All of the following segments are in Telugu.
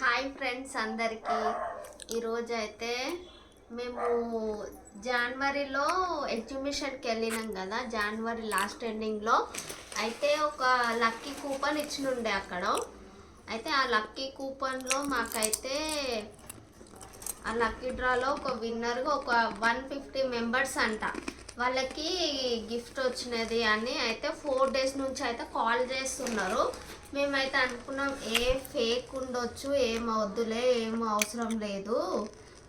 హాయ్ ఫ్రెండ్స్ అందరికీ. ఈరోజు అయితే మేము జనవరిలో ఎగ్జిబిషన్కి వెళ్ళినాం కదా జనవరి లాస్ట్ ఎండింగ్లో. అయితే ఒక లక్కీ కూపన్ ఇచ్చినుండే అక్కడ. అయితే ఆ లక్కీ కూపన్లో మాకైతే ఆ లక్కీ డ్రాలో ఒక విన్నర్గా ఒక వన్ ఫిఫ్టీ మెంబర్స్ అంట. వాళ్ళకి గిఫ్ట్ వచ్చినది అని అయితే ఫోర్ డేస్ నుంచి అయితే కాల్ చేస్తున్నారు. మేమైతే అనుకున్నాం ఏ ఫేక్ ఉండొచ్చు ఏం అవద్దులే ఏం అవసరం లేదు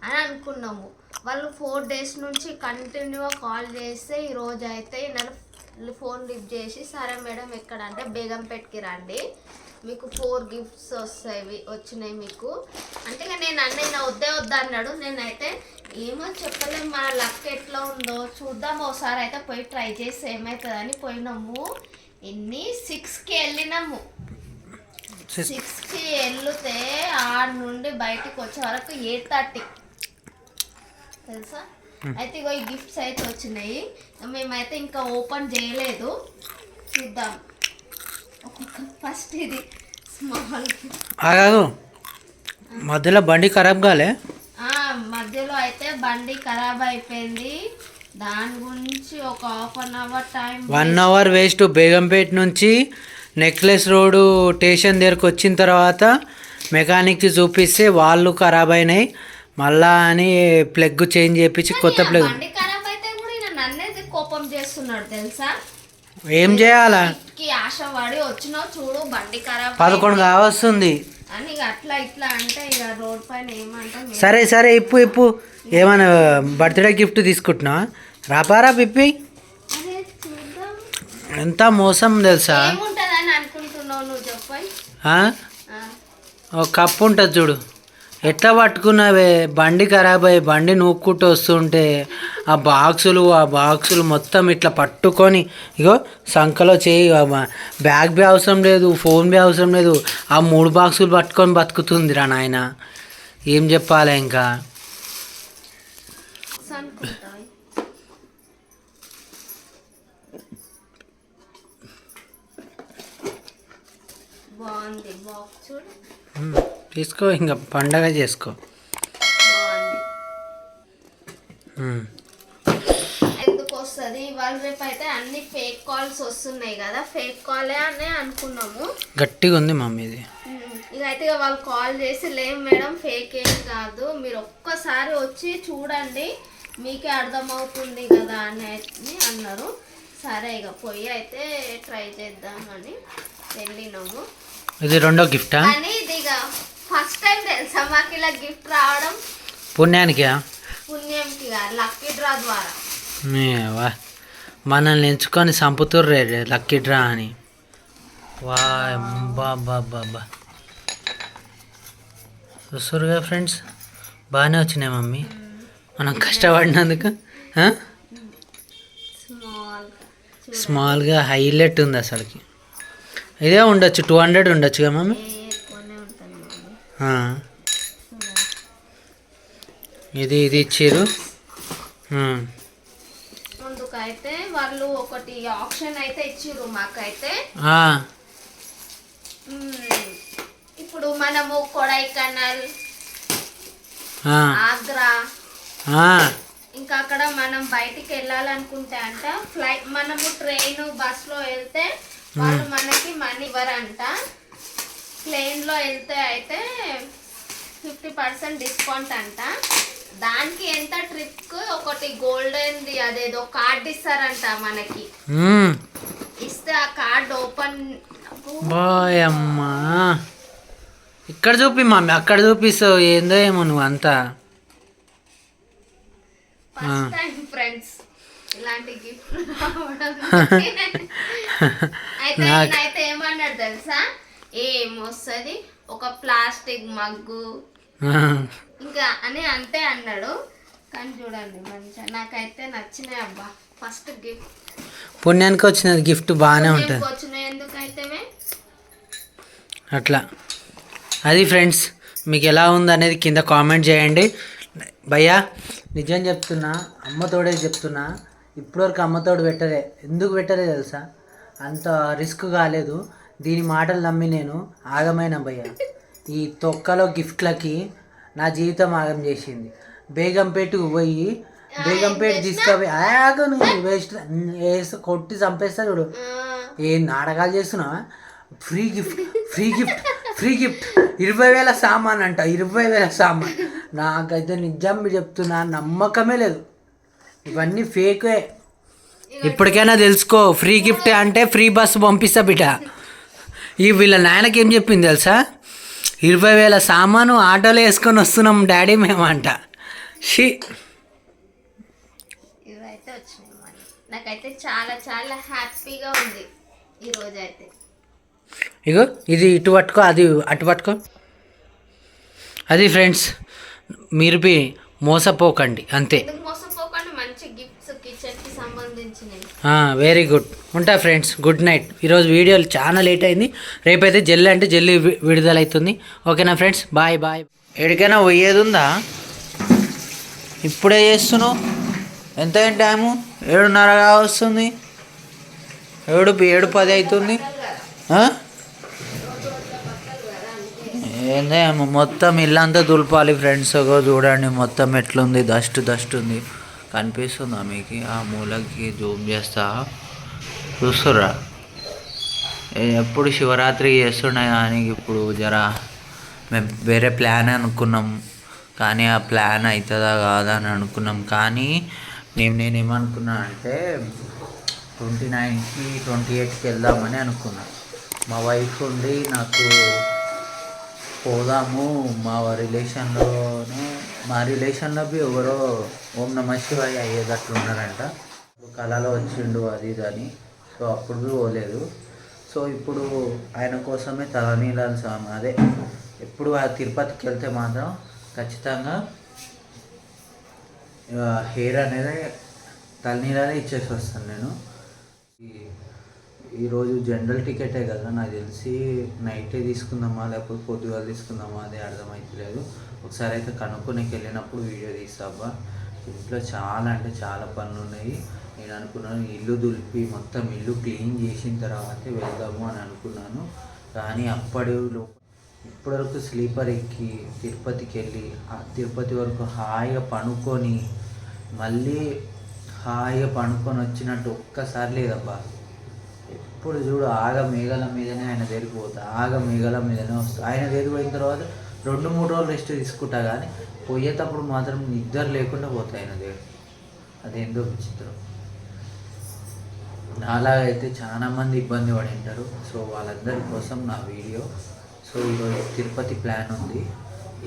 అని అనుకున్నాము. వాళ్ళు ఫోర్ డేస్ నుంచి కంటిన్యూగా కాల్ చేస్తే ఈరోజు అయితే నన్ను ఫోన్ లిఫ్ట్ చేసి సరే మేడం ఎక్కడ అంటే బేగంపేటకి రండి. మీకు ఫోర్ గిఫ్ట్స్ వస్తాయి వచ్చినాయి మీకు. అంటే ఇక నేను అన్నయ్య వద్దే వద్దా అన్నాడు. నేనైతే ఏమో చెప్పలేము మన లక్ ఎట్లా ఉందో చూద్దాం. ఒకసారి అయితే పోయి ట్రై చేసి ఏమవుతుందని పోయినాము. ఎన్ని? సిక్స్కి వెళ్ళినాము. సిక్స్కి వెళ్తే ఆడ నుండి బయటికి వచ్చే వరకు ఎయిట్ థర్టీ. తెలుసా? అయితే ఇగో ఈ గిఫ్ట్స్ అయితే వచ్చినాయి. మేమైతే ఇంకా ఓపెన్ చేయలేదు. చూద్దాం. ఫస్ట్ ఇది స్మాల్ ఆగాగు మధ్యలో బండి ఖరాబ్ కాలే. మధ్యలో అయితే బండి ఖరాబ్ అయిపోయింది. దాని గురించి ఒక half an hour time one hour waste Begumpet నుంచి నెక్లెస్ రోడ్డు స్టేషన్ దగ్గరకు వచ్చిన తర్వాత మెకానిక్కి చూపిస్తే వాళ్ళు ఖరాబ్ అయినాయి. మళ్ళా అని ప్లగ్ చేంజ్ చేయించి కొత్త ప్లగ్. కోపం చేస్తున్నాడు తెలుసా? ఏం చేయాలా? వచ్చినావు చూడు బండి ఖరాబ్ పదకొండు కావస్తుంది. అని అట్లా ఇట్లా అంటే ఇక రోడ్ పైన ఏమంటాం సరే సరే ఇప్పు ఇప్పు. ఏమైనా బర్త్డే గిఫ్ట్ తీసుకుంటున్నావా రాపారా పిప్పి? ఎంత మోసం తెలుసా ఏముంటదని అనుకుంటున్నావు నువ్వు చెప్పాయి ఆ? ఒక కప్పు ఉంటుంది చూడు. ఎట్లా పట్టుకున్నావే? బండి ఖరాబ్ అయ్యి బండి నూక్కుంటూ వస్తుంటే ఆ బాక్సులు ఆ బాక్సులు మొత్తం ఇట్లా పట్టుకొని ఇగో సంఖలో చేయి బ్యాగ్ బి అవసరం లేదు ఫోన్ బి అవసరం లేదు. ఆ మూడు బాక్సులు పట్టుకొని బతుకుతుంది రా నాయన. ఏం చెప్పాలి ఇంకా? బాగుంది. బాక్స్ చూడు. ఉమ్, తీసుకో ఇంకా పండగ చేసుకో. ఎందుకు వస్తుంది? ఇవాళ రేపు అయితే అన్ని ఫేక్ కాల్స్ వస్తున్నాయి కదా. ఫేక్ కాలే అనే అనుకున్నాము. గట్టిగా ఉంది మమ్మీ ఇది. ఇక అయితే ఇక వాళ్ళు కాల్ చేసి లేం మేడం ఫేక్ ఏం కాదు. మీరు ఒక్కసారి వచ్చి చూడండి. మీకే అర్థమవుతుంది కదా అని అన్నారు. సరే ఇక పోయి అయితే ట్రై చేద్దామని వెళ్ళినాము. ఇది రెండో గిఫ్టా? కానీ ఇది ఇక ఫస్ట్ టైం తెలుసా మాకు ఇలా గిఫ్ట్ రావడం? పుణ్యానికా? పుణ్యంకి కాదు లక్కీ డ్రా ద్వారా. మనల్ని ఎంచుకొని చంపుతుర్రే లక్కీ డ్రా అని. వా బాబా బాబా చూస్తురుగా ఫ్రెండ్స్? బాగానే వచ్చినాయి మమ్మీ. మనం కష్టపడినందుకు స్మాల్గా హైలైట్ ఉంది అసలుకి. ఇదే ఉండొచ్చు టూ హండ్రెడ్ ఎక్కువనే ఉంటుంది మమ్మీ. ఇది ఇది ఉమ్. ముందుకైతే వాళ్ళు ఒకటి ఆప్షన్ అయితే ఇచ్చిర్రు మాకైతే. ఇప్పుడు మనము కొడైకనల్. ఆగ్రా. ఇంకా అక్కడ మనం బయటికి వెళ్ళాలనుకుంటే అంట ఫ్లైట్ మనము ట్రైన్ బస్లో వెళ్తే వాళ్ళు మనకి మనీ ఇవ్వరంట. ప్లేన్లో వెళ్తే అయితే ఫిఫ్టీ పర్సెంట్ డిస్కౌంట్ అంట. దానికి ఎంత ట్రిప్కి ఒకటి గోల్డెన్ది అదేదో కార్డ్ ఇస్తారంట మనకి. ఇస్తే ఆ కార్డ్ ఓపెన్ బాయమ్మా ఇక్కడ చూపి మమ్మీ అక్కడ చూపిస్తావు ఏందో ఏమో నువ్వు అంతా. ఫ్రెండ్స్ ఇలాంటి గిఫ్ట్ అయితే నేనైతే ఏమన్నాడు తెలుసా? ఏమొస్తుంది ఒక ప్లాస్టిక్ మగ్గు. ఇంకా అని అంతే అన్నాడు. కానీ చూడండి మంచిగా నాకైతే నచ్చినాయి అబ్బా. ఫస్ట్ గిఫ్ట్ పుణ్యానికి వచ్చిన గిఫ్ట్ బాగానే ఉంటుంది. ఎందుకైతే అట్లా. అది ఫ్రెండ్స్ మీకు ఎలా ఉంది అనేది కింద కామెంట్ చేయండి. భయ్యా నిజం చెప్తున్నా అమ్మతోడే చెప్తున్నా. ఇప్పటివరకు అమ్మతోడు పెట్టలే. ఎందుకు పెట్టలే తెలుసా? అంత రిస్క్ కాలేదు. దీని మాటలు నమ్మి నేను ఆగమైన భయ్య. ఈ తొక్కలో గిఫ్ట్లకి నా జీవితం ఆగం చేసింది. బేగంపేటకు పోయి బేగంపేట తీసుకుపోయి ఆగు నువ్వు వేస్ట్ వేసి కొట్టి చంపేస్తా చూడు. ఏ నాటకాలు చేస్తున్నావా? Free gift free gift free gift. ఇరవై వేల సామాన్ అంట ఇరవై వేల సామాన్. నాకైతే నిజం చెప్తున్నా నమ్మకమే లేదు. ఇవన్నీ ఫేకే. ఇప్పటికైనా తెలుసుకో ఫ్రీ గిఫ్ట్ అంటే ఫ్రీ బస్సు పంపిస్తా బిడ్డ. ఈ వీళ్ళ నాయనకి ఏం చెప్పింది తెలుసా? ఇరవై వేల సామాను ఆటోలో వేసుకొని వస్తున్నాం డాడీ షీ. ఇవైతే వచ్చినాయి మరి. నాకైతే చాలా చాలా హ్యాపీగా ఉంది ఈ రోజు అయితే ఇగో ఇది ఇటు పట్టుకో అది అటు పట్టుకో. అది ఫ్రెండ్స్ మీరు మోసపోకండి అంతే ఎందుకు మోసపోకుండా మంచి గిఫ్ట్స్ కిచెన్కి సంబంధించినవి వెరీ గుడ్ ఉంటా ఫ్రెండ్స్ గుడ్ నైట్ ఈరోజు వీడియో చాలా లేట్ అయింది. రేపైతే జల్లి అంటే జల్లి విడుదల అవుతుంది ఓకేనా ఫ్రెండ్స్ బాయ్ బాయ్ ఎక్కడికైనా పోయేది ఉందా ఇప్పుడే చేస్తున్నావు? ఎంత టైము ఏడున్నరగా వస్తుంది. ఏడు ఏడు పది అవుతుంది? ఏందే మొత్తం ఇల్లంతా దులపాలి ఫ్రెండ్స్ ఒక చూడండి మొత్తం ఎట్లుంది? డస్ట్ డస్ట్ ఉంది. కనిపిస్తుందా మీకు ఆ మూలకి జూమ్ చేస్తా. చూస్తుర్రా? ఎప్పుడు శివరాత్రి చేస్తుండే కానీ ఇప్పుడు జర మేము వేరే ప్లాన్ అనుకున్నాం. కానీ ఆ ప్లాన్ అవుతుందా కాదా అని అనుకున్నాం. కానీ నేను నేను ఏమనుకున్నా అంటే ట్వంటీ నైన్కి ట్వంటీ ఎయిట్కి వెళ్దామని అనుకున్నా. మా వైఫ్ ఉండి నాకు పోదాము మా రిలేషన్లోనే మా రిలేషన్లో బి ఎవరో ఓం నమ శివాయ అయ్యేటట్లు ఉన్నారంట కళలో వచ్చిండు అది ఇది అని. సో అప్పుడు పోలేదు. సో ఇప్పుడు ఆయన కోసమే తలనీలాలు స్వామి. అదే ఎప్పుడు ఆ తిరుపతికి వెళ్తే మాత్రం ఖచ్చితంగా హెయిర్ అనేది తలనీలాలే ఇచ్చేసి వస్తాను నేను. ఈరోజు జనరల్ టికెటే కదా నాకు తెలిసి నైటే తీసుకుందామా లేకపోతే పొద్దుగా తీసుకుందామా అదే అర్థమవుతలేదు ఒకసారి అయితే కనుక్కోనికి వెళ్ళినప్పుడు వీడియో తీస్తాబా ఇంట్లో చాలా అంటే చాలా పనులు ఉన్నాయి నేను అనుకున్నాను ఇల్లు దులిపి మొత్తం ఇల్లు క్లీన్ చేసిన తర్వాతే వెళ్దాము అని అనుకున్నాను. కానీ అప్పటి ఇప్పటి ఇప్పటివరకు స్లీపర్ ఎక్కి తిరుపతికి వెళ్ళి ఆ తిరుపతి వరకు హాయిగా పనుకొని మళ్ళీ హాయిగా పనుకొని వచ్చినట్టు ఒక్కసారి లేదబ్బా. ఇప్పుడు చూడు ఆగ మేఘాల మీదనే ఆయన దగ్గరికి ఆగ మేఘాల మీదనే వస్తా. ఆయన తెరిగిపోయిన తర్వాత రెండు మూడు రోజులు రెస్ట్ తీసుకుంటా కానీ పోయేటప్పుడు మాత్రం నిద్ర లేకుండా పోతా ఆయన దగ్గర అదేందో విచిత్రం. నాలాగైతే చాలామంది ఇబ్బంది పడి ఉంటారు సో వాళ్ళందరి కోసం నా వీడియో. సో ఈరోజు తిరుపతి ప్లాన్ ఉంది.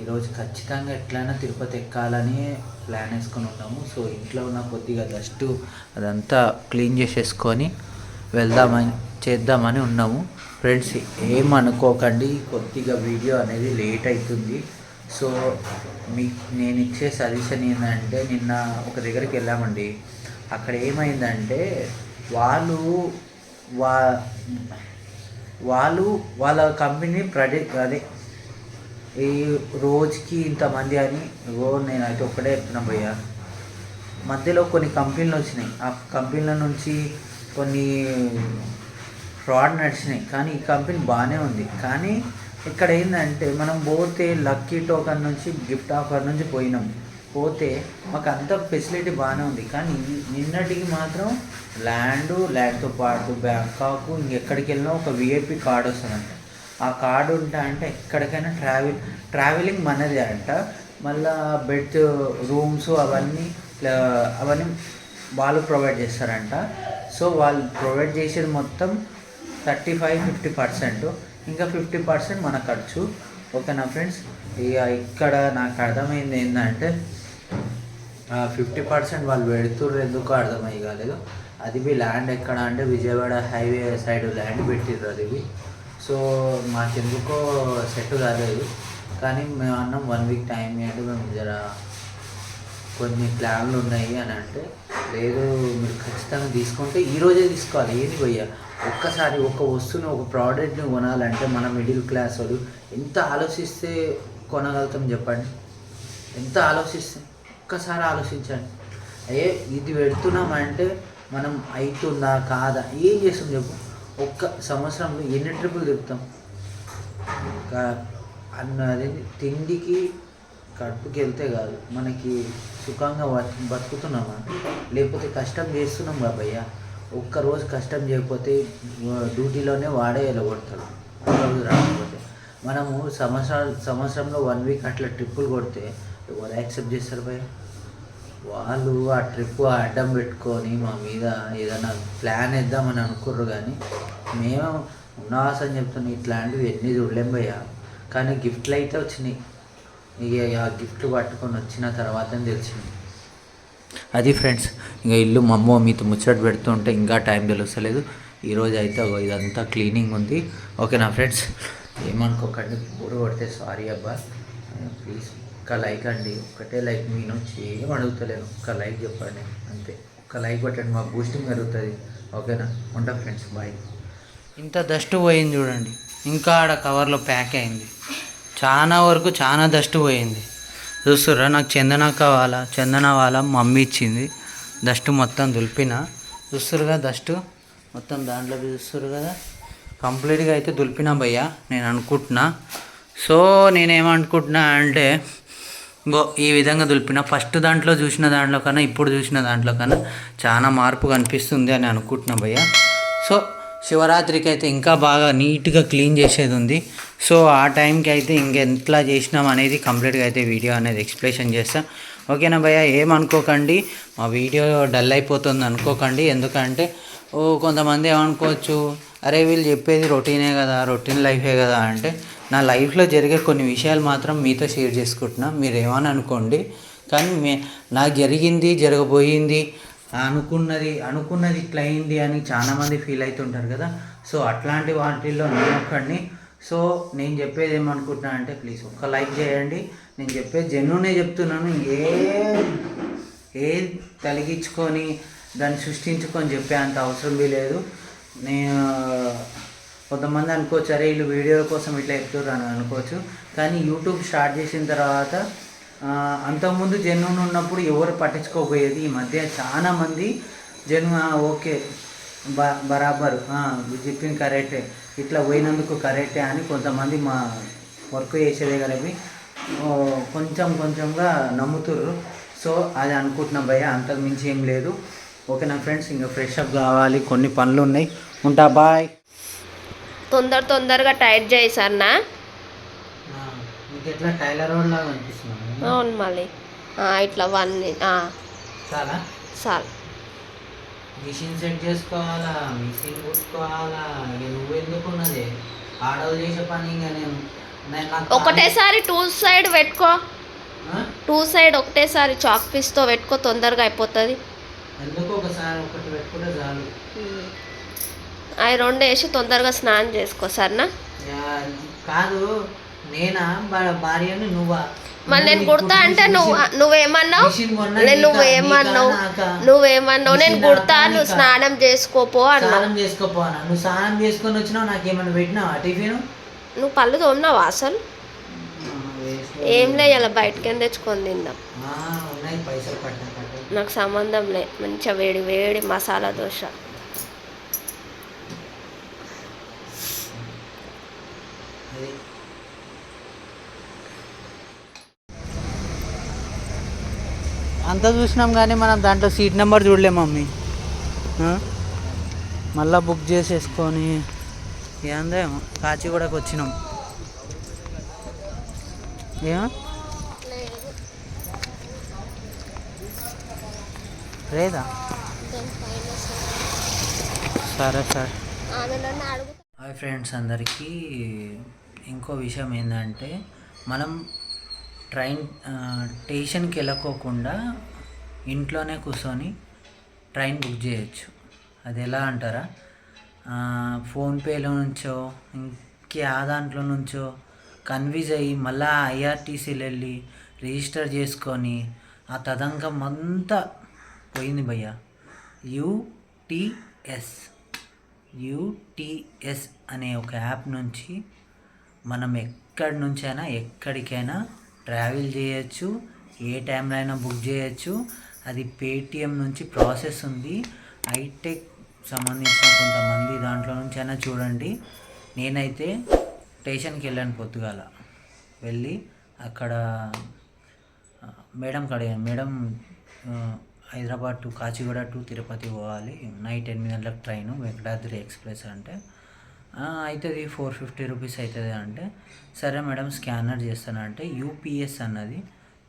ఈరోజు ఖచ్చితంగా ఎట్లయినా తిరుపతి ఎక్కాలని ప్లాన్ వేసుకొని ఉన్నాము. సో ఇంట్లో ఉన్న కొద్దిగా డస్ట్ అదంతా క్లీన్ చేసేసుకొని వెళ్దామని చేద్దామని ఉన్నాము. ఫ్రెండ్స్ ఏమనుకోకండి కొద్దిగా వీడియో అనేది లేట్ అవుతుంది సో మీ నేను ఇచ్చే సజెషన్ ఏంటంటే నిన్న ఒక దగ్గరికి వెళ్ళామండి. అక్కడ ఏమైందంటే వాళ్ళు వా వాళ్ళు వాళ్ళ కంపెనీ ప్రడే అదే ఈ రోజుకి ఇంతమంది అని ఓ నేనైతే ఒక్కడే చెప్తున్నా భయ్యా. మధ్యలో కొన్ని కంపెనీలు వచ్చినాయి. ఆ కంపెనీల నుంచి కొన్ని ఫ్రాడ్ నడిచినాయి. కానీ ఈ కంపెనీ బాగానే ఉంది. కానీ ఇక్కడ ఏంటంటే మనం పోతే లక్కీ టోకన్ నుంచి గిఫ్ట్ ఆఫర్ నుంచి పోయినాం. పోతే మాకు అంత ఫెసిలిటీ బాగానే ఉంది. కానీ నిన్నటికి మాత్రం ల్యాండ్ ల్యాండ్తో పాటు బ్యాంకాక్ ఇంకెక్కడికి వెళ్ళినా ఒక విఐపి కార్డు వస్తుందంట. ఆ కార్డు ఉంటే అంటే ఎక్కడికైనా ట్రావెల్ ట్రావెలింగ్ మనదే అంట. మళ్ళా బెడ్ రూమ్స్ అవన్నీ అవన్నీ వాళ్ళు ప్రొవైడ్ చేస్తారంట. సో వాళ్ళు ప్రొవైడ్ చేసేది మొత్తం థర్టీ ఫైవ్ ఫిఫ్టీ పర్సెంట్. ఇంకా ఫిఫ్టీ పర్సెంట్ మన ఖర్చు. ఓకేనా ఫ్రెండ్స్? ఇక ఇక్కడ నాకు అర్థమైంది ఏంటంటే ఫిఫ్టీ పర్సెంట్ వాళ్ళు పెడుతుర్రు ఎందుకో అర్థమయ్యి కాలేదు. అది బి ల్యాండ్ ఎక్కడ అంటే విజయవాడ హైవే సైడ్ ల్యాండ్ పెట్టిర్రు అది బి. సో మాకెందుకో సెట్ కాలేదు. కానీ మేము అన్నాం వన్ వీక్ టైం అంటే మేము జర కొన్ని ప్లాన్లు ఉన్నాయి అని అంటే లేదు మీరు ఖచ్చితంగా తీసుకుంటే ఈరోజే తీసుకోవాలి. ఏంది భయ్య? ఒక్కసారి ఒక వస్తువుని ఒక ప్రోడక్ట్ని కొనాలంటే మన మిడిల్ క్లాస్ వాళ్ళు ఎంత ఆలోచిస్తే కొనగలుగుతాం చెప్పండి? ఎంత ఆలోచిస్తే? ఒక్కసారి ఆలోచించండి. ఏ ఇది పెడుతున్నామంటే మనం అవుతుందా కాదా? ఏం చేస్తాం చెప్పు? ఒక్క సంవత్సరంలో ఎన్ని ట్రిపులు తిప్పుతాం? అన్నది తిండికి కడుపుకి వెళ్తే కాదు. మనకి సుఖంగా బతుకుతున్నామా? లేకపోతే కష్టం చేస్తున్నాం బాబయ్య ఒక్కరోజు కష్టం చేయకపోతే డ్యూటీలోనే వాడే వెళ్ళగొడతాడు ఒక్కరోజు రాకపోతే. మనము సంవత్సరాలు సంవత్సరంలో వన్ వీక్ అట్లా ట్రిప్పులు కొడితే ఎవరు యాక్సెప్ట్ చేస్తారు భయ వాళ్ళు ఆ ట్రిప్ అడ్డం పెట్టుకొని మా మీద ఏదైనా ప్లాన్ వేద్దామని అనుకుర్రు కానీ మేము ఉన్నావాసని చెప్తున్నాం ఇట్లాంటివి ఎన్ని చూడలేం భయ్య. కానీ గిఫ్ట్లు అయితే వచ్చినాయి. ఇక ఆ గిఫ్ట్లు పట్టుకొని వచ్చిన తర్వాత తెలిసింది. అది ఫ్రెండ్స్ ఇంకా ఇల్లు మా అమ్మ మీతో ముచ్చట పెడుతుంటే ఇంకా టైం తెలుస్తలేదు. ఈరోజు అయితే ఇదంతా క్లీనింగ్ ఉంది. ఓకే నా ఫ్రెండ్స్? ఏమనుకోకండి బోరు కొడితే సారీ అబ్బా. ప్లీజ్ ఒక్క లైక్ అండి. ఒక్కటే లైక్ మీ నుంచి ఏం అడుగుతలేను. ఒక్క లైక్ చెప్పండి అంతే. ఒక్క లైక్ కొట్టండి మా బూస్టింగ్ పెరుగుతుంది. ఓకేనా? ఉంటా ఫ్రెండ్స్ బాయ్. ఇంత డస్ట్ పోయింది చూడండి. ఇంకా ఆడ కవర్లో ప్యాక్ అయింది. చాలా వరకు చాలా డస్ట్ పోయింది. చూస్తుర్రా నాకు చందన కావాలా? చందన వాళ్ళ మమ్మీ ఇచ్చింది. డస్ట్ మొత్తం దులిపిన. చూస్తురుగా డస్ట్? మొత్తం దాంట్లో చూస్తురు కదా కంప్లీట్గా అయితే దులిపిన భయ్యా నేను అనుకుంటున్నా. సో నేనేమనుకుంటున్నా అంటే గో ఈ విధంగా దులిపిన. ఫస్ట్ దాంట్లో చూసిన దాంట్లో కన్నా ఇప్పుడు చూసిన దాంట్లో కన్నా చాలా మార్పు కనిపిస్తుంది అని అనుకుంటున్నా భయ్య. సో శివరాత్రికి అయితే ఇంకా బాగా నీట్గా క్లీన్ చేసేది ఉంది. సో ఆ టైంకి అయితే ఇంకెంతలా చేసినాం అనేది కంప్లీట్గా అయితే వీడియో అనేది ఎక్స్ప్లెనేషన్ చేస్తాం. ఓకేనా భయ్య? ఏమనుకోకండి. మా వీడియో డల్ అయిపోతుంది అనుకోకండి. ఎందుకంటే ఓ కొంతమంది ఏమనుకోవచ్చు అరే వీళ్ళు చెప్పేది రొటీనే కదా రొటీన్ లైఫే కదా అంటే నా లైఫ్లో జరిగే కొన్ని విషయాలు మాత్రం మీతో షేర్ చేసుకుంటున్నా. మీరు ఏమని అనుకోండి కానీ మే నాకు జరిగింది జరగబోయింది అనుకున్నది అనుకున్నది ఇట్లా అయింది అని చాలామంది ఫీల్ అవుతుంటారు కదా. సో అట్లాంటి వాటిల్లో నేను ఒక్కడిని. సో నేను చెప్పేది ఏమనుకుంటున్నా అంటే ప్లీజ్ ఒక్క లైక్ చేయండి. నేను చెప్పేది జెన్యునే చెప్తున్నాను. ఏ ఏ తలిగించుకొని దాన్ని సృష్టించుకొని చెప్పే అంత అవసరం లేదు. నేను కొంతమంది అనుకోవచ్చు అరే వీళ్ళు వీడియో కోసం ఇట్లా చెప్తారు అని అనుకోవచ్చు. కానీ యూట్యూబ్ స్టార్ట్ చేసిన తర్వాత అంతకుముందు జెన్యున్ ఉన్నప్పుడు ఎవరు పట్టించుకోకపోయేది. ఈ మధ్య చాలా మంది జెన్యు ఓకే బ బరాబర్ చెప్పింది కరెక్టే. ఇట్లా పోయినందుకు కరెక్టే అని కొంతమంది మా వర్క్ చేసే దగ్గరవి ఓ, కొంచెం కొంచెంగా నమ్ముతుర్రు. సో అది అనుకుంటున్నాం భయ్య అంతకు మించి ఏం లేదు. ఓకే నా ఫ్రెండ్స్ ఇంకా ఫ్రెష్ అప్ కావాలి కొన్ని పనులు ఉన్నాయి. ఉంటా బాయ్. తొందర తొందరగా టైట్ చేసానా మీకు ఎట్లా టైలర్ రోడ్ లాగా అనిపిస్తున్నాను అవును? మళ్ళీ. ఇట్లా వన్ చాలా? చాలు. మిషన్ సెట్ చేసుకోవాలా? మిషన్ కుట్టుకోవాలా? నువ్వు ఎందుకు ఉన్నది? ఆడవాళ్ళు చేసే పని ఇంకా నేను ఒకటేసారి టూ సైడ్ పెట్టుకో? టూ సైడ్ ఒకటేసారి చాక్ పీస్తో పెట్టుకో తొందరగా అయిపోతుంది. ఎందుకు ఒకసారి ఒకటి పెట్టుకుంటే చాలు? అవి రెండు వేసి తొందరగా స్నానం చేసుకో సరేనా? కాదు నేనా? భార్యని నువ్వా? మరి నేను కుడతా అంటే నువ్వు నువ్వేమన్నావు? నేను నీకా- నువ్వేమన్నావు? నీకా నాకా? నువ్వేమన్నావు? నేను కుడతా నాకా? నువ్వు నీకా? స్నానం చేసుకోపో అన్నావు. స్నానం చేసుకోపోనా నువ్వు స్నానం చేసుకొని వచ్చినావు నాకేమైనా పెట్టినావా టిఫిన్? నువ్వు పళ్ళు తోమినావా అసలు? ఏం లే ఇలా బయటకి తెచ్చుకొని తిందాం. నాకు సంబంధం లే. మంచిగా వేడి వేడి మసాలా దోశ. అది అంతా చూసినాం కానీ మనం దాంట్లో సీట్ నెంబర్ చూడలే మమ్మీ. మళ్ళా బుక్ చేసేసుకొని ఏందేమో కాచిగూడకి వచ్చినాం. ఏమో? లేదా? సరే సరే. హాయ్ ఫ్రెండ్స్ అందరికీ ఇంకో విషయం ఏంటంటే మనం ట్రైన్ స్టేషన్కి వెళ్ళకోకుండా ఇంట్లోనే కూర్చొని ట్రైన్ బుక్ చేయొచ్చు. అది ఎలా అంటారా? ఫోన్పేలో నుంచో ఇంకే ఆ దాంట్లో నుంచో కన్విజ్ అయ్యి మళ్ళా ఐఆర్టీసీలు వెళ్ళి రిజిస్టర్ చేసుకొని ఆ తదంగం అంతా పోయింది భయ్య. యూటీఎస్ యూటీఎస్ అనే ఒక యాప్ నుంచి మనం ఎక్కడి నుంచైనా ఎక్కడికైనా ట్రావెల్ చేయొచ్చు ఏ టైంలో అయినా బుక్ చేయొచ్చు. అది పేటిఎం నుంచి ప్రాసెస్ ఉంది. హైటెక్ సంబంధించిన కొంతమంది దాంట్లో నుంచి అయినా చూడండి. నేనైతే స్టేషన్కి వెళ్ళాను పొద్దుగాల. వెళ్ళి అక్కడ madam కడిగాను madam Hyderabad to Kacheguda to Tirupati పోవాలి. నైట్ ఎనిమిది గంటలకు ట్రైన్ వెంకటాద్రి ఎక్స్ప్రెస్ అంటే. అవుతుంది ఫోర్ ఫిఫ్టీ రూపీస్ అవుతుంది అంటే సరే మేడం స్కానర్ చేస్తానంటే యూపీఎస్ అన్నది.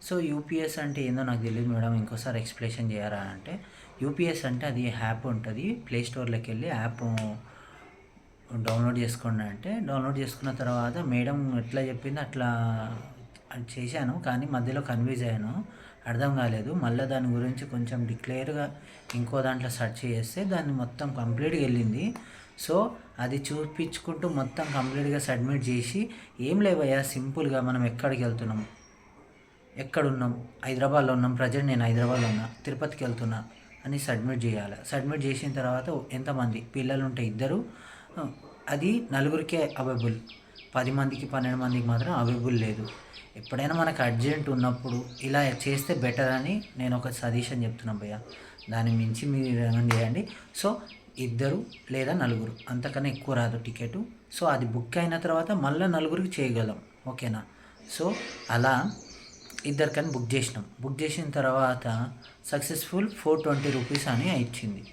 సో యూపీఎస్ అంటే ఏందో నాకు తెలియదు మేడం ఇంకోసారి ఎక్స్ప్లెనేషన్ చేయరా అంటే యూపీఎస్ అంటే అది యాప్ ఉంటుంది ప్లే స్టోర్లోకి వెళ్ళి యాప్ డౌన్లోడ్ చేసుకోండి అంటే డౌన్లోడ్ చేసుకున్న తర్వాత మేడం ఎట్లా చెప్పింది అట్లా అది చేశాను కానీ మధ్యలో కన్ఫ్యూజ్ అయ్యాను అర్థం కాలేదు. మళ్ళీ దాని గురించి కొంచెం డిక్లేర్గా ఇంకో దాంట్లో సెర్చ్ చేస్తే దాన్ని మొత్తం కంప్లీట్గా వెళ్ళింది. సో అది చూపించుకుంటూ మొత్తం కంప్లీట్గా సబ్మిట్ చేసి ఏం లేవయ్యా? సింపుల్గా మనం ఎక్కడికి వెళ్తున్నాం? ఎక్కడున్నాం? హైదరాబాద్లో ఉన్నాం. ప్రజెంట్ నేను హైదరాబాద్లో ఉన్నా. తిరుపతికి వెళ్తున్నా అని సబ్మిట్ చేయాలి. సబ్మిట్ చేసిన తర్వాత ఎంతమంది? పిల్లలు ఉంటే ఇద్దరు అది నలుగురికే అవైలబుల్ పది మందికి పన్నెండు మందికి మాత్రం అవైలబుల్ లేదు. ఎప్పుడైనా మనకు అర్జెంట్ ఉన్నప్పుడు ఇలా చేస్తే బెటర్ అని నేను ఒక సజెషన్ చెప్తున్నాను భయ్య. దాని మించి మీరు ఏమైనా చేయండి. సో ఇద్దరు లేదా నలుగురు. అంతకన్నా ఎక్కువ రాదు టికెట్. సో అది బుక్ అయిన తర్వాత మళ్ళీ నలుగురికి చేయగలం. ఓకేనా? సో అలా ఇద్దరికని బుక్ చేసినాం. బుక్ చేసిన తర్వాత సక్సెస్ఫుల్ ఫోర్ ట్వంటీ రూపీస్ అని ఇచ్చింది.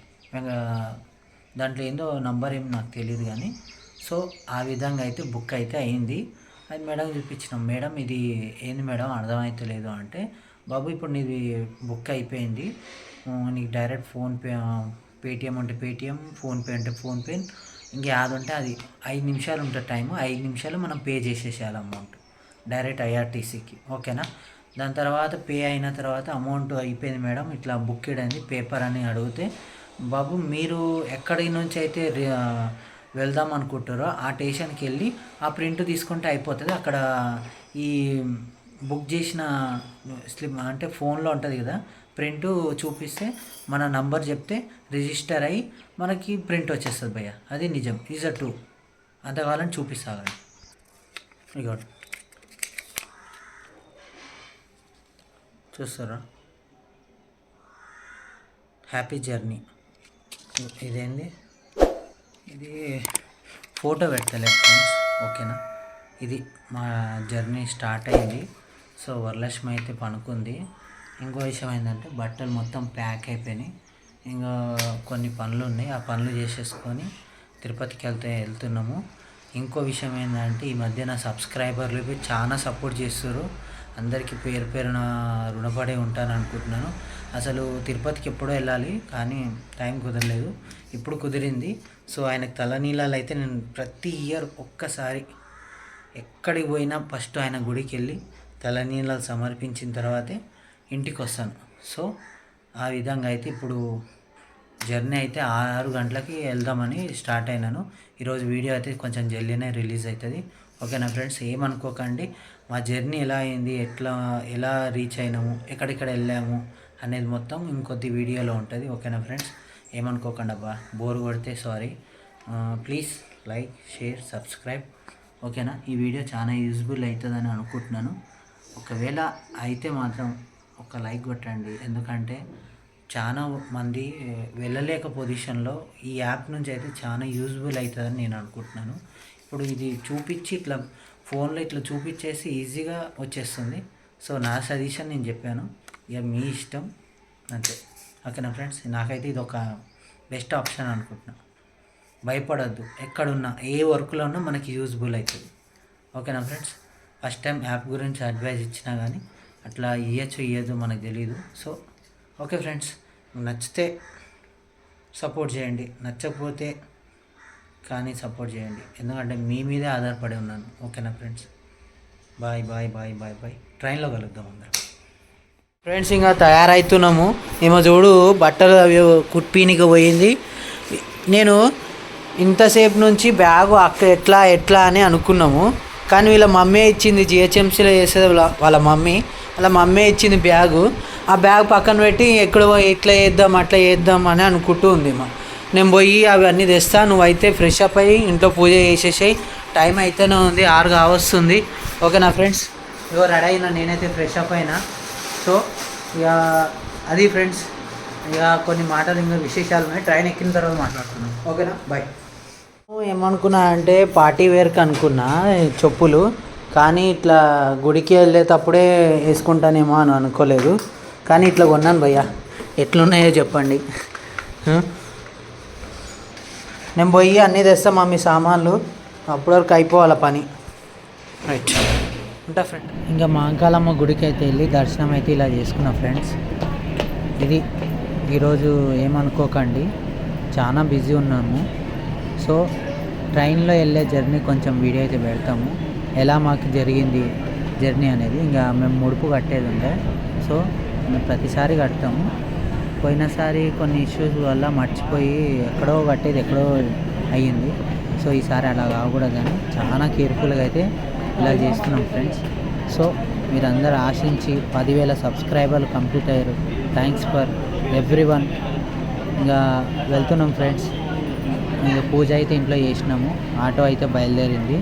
దాంట్లో ఏందో నంబర్ ఏం నాకు తెలియదు కానీ. సో ఆ విధంగా అయితే బుక్ అయితే అయింది. అది మేడం చూపించినాం. మేడం ఇది ఏంది మేడం? అర్థమవుతలేదు అంటే బాబు ఇప్పుడు నీది బుక్ అయిపోయింది. నీకు డైరెక్ట్ ఫోన్పే పేటిఎం అంటే పేటిఎం ఫోన్పే అంటే ఫోన్పే ఇంకా యాది ఉంటే అది ఐదు నిమిషాలు ఉంటుంది టైము ఐదు నిమిషాలు మనం పే చేసేసేయాలి అమౌంట్. డైరెక్ట్ ఐఆర్టీసీకి. ఓకేనా? దాని తర్వాత పే అయిన తర్వాత అమౌంట్ అయిపోయింది మేడం. ఇట్లా బుక్ అయింది. పేపర్ అని అడిగితే బాబు మీరు ఎక్కడి నుంచి అయితే రి- వెళ్దాం అనుకుంటారో ఆ స్టేషన్కి వెళ్ళి ఆ ప్రింట్ తీసుకుంటే అయిపోతుంది. అక్కడ ఈ బుక్ చేసిన స్లిప్ అంటే ఫోన్లో ఉంటుంది కదా ప్రింట్ చూపిస్తే మన నంబర్ చెప్తే రిజిస్టర్ అయ్యి మనకి ప్రింట్ వచ్చేస్తుంది భయ్య. అది నిజం. ఈజ్ అ టూ అంత కావాలని చూపిస్తాగండి ఇక చూస్తారా? హ్యాపీ జర్నీ ఇదేంది? ఇది ఫోటో పెట్టలేదు ఫ్రెండ్స్. ఓకేనా? ఇది మా జర్నీ స్టార్ట్ అయింది. సో వరలక్ష్మి అయితే పనుకుంది. ఇంకో విషయం ఏంటంటే బట్టలు మొత్తం ప్యాక్ అయిపోయినాయి. ఇంకా కొన్ని పనులు ఉన్నాయి. ఆ పనులు చేసేసుకొని తిరుపతికి వెళ్తే వెళ్తున్నాము. ఇంకో విషయం ఏంటంటే ఈ మధ్య నా సబ్స్క్రైబర్లు చాలా సపోర్ట్ చేస్తారు అందరికీ పేరు పేరున రుణపడి ఉంటాను అనుకుంటున్నాను. అసలు తిరుపతికి ఎప్పుడో వెళ్ళాలి కానీ టైం కుదరలేదు. ఇప్పుడు కుదిరింది. సో ఆయనకు తలనీలాలు అయితే నేను ప్రతి ఇయర్ ఒక్కసారి ఎక్కడికి పోయినా ఫస్ట్ ఆయన గుడికి వెళ్ళి తలనీలాలు సమర్పించిన తర్వాతే ఇంటికి వస్తాను సో ఆ విధంగా అయితే ఇప్పుడు జర్నీ అయితే ఆరు గంటలకి వెళ్దామని స్టార్ట్ అయినాను. ఈరోజు వీడియో అయితే కొంచెం జల్దీనే రిలీజ్ అవుతుంది ఓకేనా ఫ్రెండ్స్? ఏమనుకోకండి. మా జర్నీ ఎలా అయింది? ఎట్లా ఎలా రీచ్ అయినాము? ఎక్కడెక్కడ వెళ్ళాము? అనేది మొత్తం ఇంకొద్ది వీడియోలో ఉంటుంది. ఓకేనా ఫ్రెండ్స్? ఏమనుకోకండి అబ్బా. బోర్ కొడితే sorry. Please like share subscribe. ఓకేనా? ఈ వీడియో చాలా యూజ్ఫుల్ అవుతుందని అనుకుంటున్నాను. ఒకవేళ అయితే మాత్రం ఒక లైక్ కొట్టండి. ఎందుకంటే చాలా మంది వెళ్ళలేక పొజిషన్లో ఈ యాప్ నుంచి అయితే చాలా యూజ్ఫుల్ అవుతుందని నేను అనుకుంటున్నాను. ఇప్పుడు ఇది చూపించి ఇట్లా ఫోన్లో ఇట్లా చూపించేసి ఈజీగా వచ్చేస్తుంది. సో నా సజెషన్ నేను చెప్పాను. ఇక మీ ఇష్టం. అంతే. ఓకేనా ఫ్రెండ్స్? నాకైతే ఇది ఒక బెస్ట్ ఆప్షన్ అనుకుంటున్నా. భయపడద్దు. ఎక్కడున్నా ఏ వర్క్లో ఉన్నా మనకి యూజ్ఫుల్ అవుతుంది. ఓకేనా ఫ్రెండ్స్? ఫస్ట్ టైం యాప్ గురించి అడ్వైజ్ ఇచ్చినా కానీ అట్లా ఇవ్వచ్చు ఇవ్వదు మనకు తెలియదు సో ఓకే ఫ్రెండ్స్ నచ్చితే సపోర్ట్ చేయండి. నచ్చకపోతే కానీ సపోర్ట్ చేయండి. ఎందుకంటే మీ మీదే ఆధారపడి ఉన్నాను. ఓకేనా friends? Bye bye bye bye bye. ట్రైన్లో కలుద్దాం అందరం. ఫ్రెండ్స్ ఇంకా తయారవుతున్నాము ఏమో చూడు బట్టలు అవి కుట్పీనికి పోయింది. నేను ఇంతసేపు నుంచి బ్యాగు అక్క ఎట్లా ఎట్లా అని అనుకున్నాము. కానీ వీళ్ళ మమ్మీ ఇచ్చింది జిహెచ్ఎంసీలో చేసేది వాళ్ళ వాళ్ళ మమ్మీ. వాళ్ళ మమ్మీ ఇచ్చింది బ్యాగు. ఆ బ్యాగ్ పక్కన పెట్టి ఎక్కడో ఇట్లా చేద్దాం అట్లా చేద్దాం అని అనుకుంటూ ఉంది మా. నేను పోయి అవన్నీ తెస్తా నువ్వైతే ఫ్రెష్ అప్ అయ్యి ఇంట్లో పూజ చేసేసాయి. టైం అయితేనే ఉంది ఆరు కావస్తుంది. ఓకేనా ఫ్రెండ్స్ ఇగో రెడీ అయినా నేనైతే ఫ్రెష్ అప్ అయినా. సో ఇక అది ఫ్రెండ్స్ ఇక కొన్ని మాటలు ఇంకా విశేషాలు ఉన్నాయి. ట్రైన్ ఎక్కిన తర్వాత మాట్లాడుతున్నాం ఓకేనా బాయ్ ఏమనుకున్నా అంటే పార్టీ వేర్కి అనుకున్నా చెప్పులు. కానీ ఇట్లా గుడికి వెళ్ళేటప్పుడే వేసుకుంటానేమో అని అనుకోలేదు. కానీ ఇట్లా కొన్నాను భయ్యా. ఎట్లున్నాయో చెప్పండి? నేను పోయి అన్నీ తెస్తా మమ్మీ సామాన్లు. అప్పటి వరకు అయిపోవాలి పని. రైట్ ఉంటా ఫ్రెండ్ ఇంకా మాంకాలమ్మ గుడికి అయితే వెళ్ళి దర్శనం అయితే ఇలా చేసుకున్నా ఫ్రెండ్స్ ఇది ఈరోజు ఏమనుకోకండి. చాలా బిజీ ఉన్నాము. సో ట్రైన్లో వెళ్ళే జర్నీ కొంచెం వీడియో అయితే పెడతాము. ఎలా మాకు జరిగింది జర్నీ అనేది. ఇంకా మేము ముడుపు కట్టేది ఉండే. సో మేము ప్రతిసారి కడతాము. పోయినసారి కొన్ని ఇష్యూస్ వల్ల మర్చిపోయి ఎక్కడో కట్టేది ఎక్కడో అయ్యింది. సో ఈసారి అలా కాకూడదని చాలా కేర్ఫుల్గా అయితే ఇలా చేస్తున్నాం ఫ్రెండ్స్. సో మీరందరూ ఆశించి పదివేల సబ్స్క్రైబర్లు కంప్లీట్ అయ్యారు. థ్యాంక్స్ ఫర్ ఎవ్రీ వన్ ఇంకా వెళ్తున్నాం ఫ్రెండ్స్. పూజ అయితే ఇంట్లో చేసినాము. ఆటో అయితే బయలుదేరింది.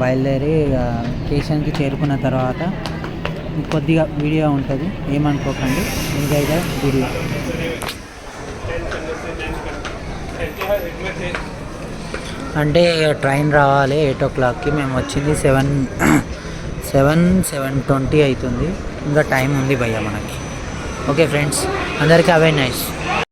బయలుదేరి ఇక స్టేషన్కి చేరుకున్న తర్వాత కొద్దిగా వీడియో ఉంటుంది. ఏమనుకోకండి. మీకైతే వీడియో. అంటే ట్రైన్ రావాలి ఎయిట్ ఓ క్లాక్కి. మేము వచ్చింది సెవెన్ సెవెన్ సెవెన్ ట్వంటీ అవుతుంది. ఇంకా టైం ఉంది భయ్య మనకి. ఓకే ఫ్రెండ్స్ అందరికీ అవే నైస్.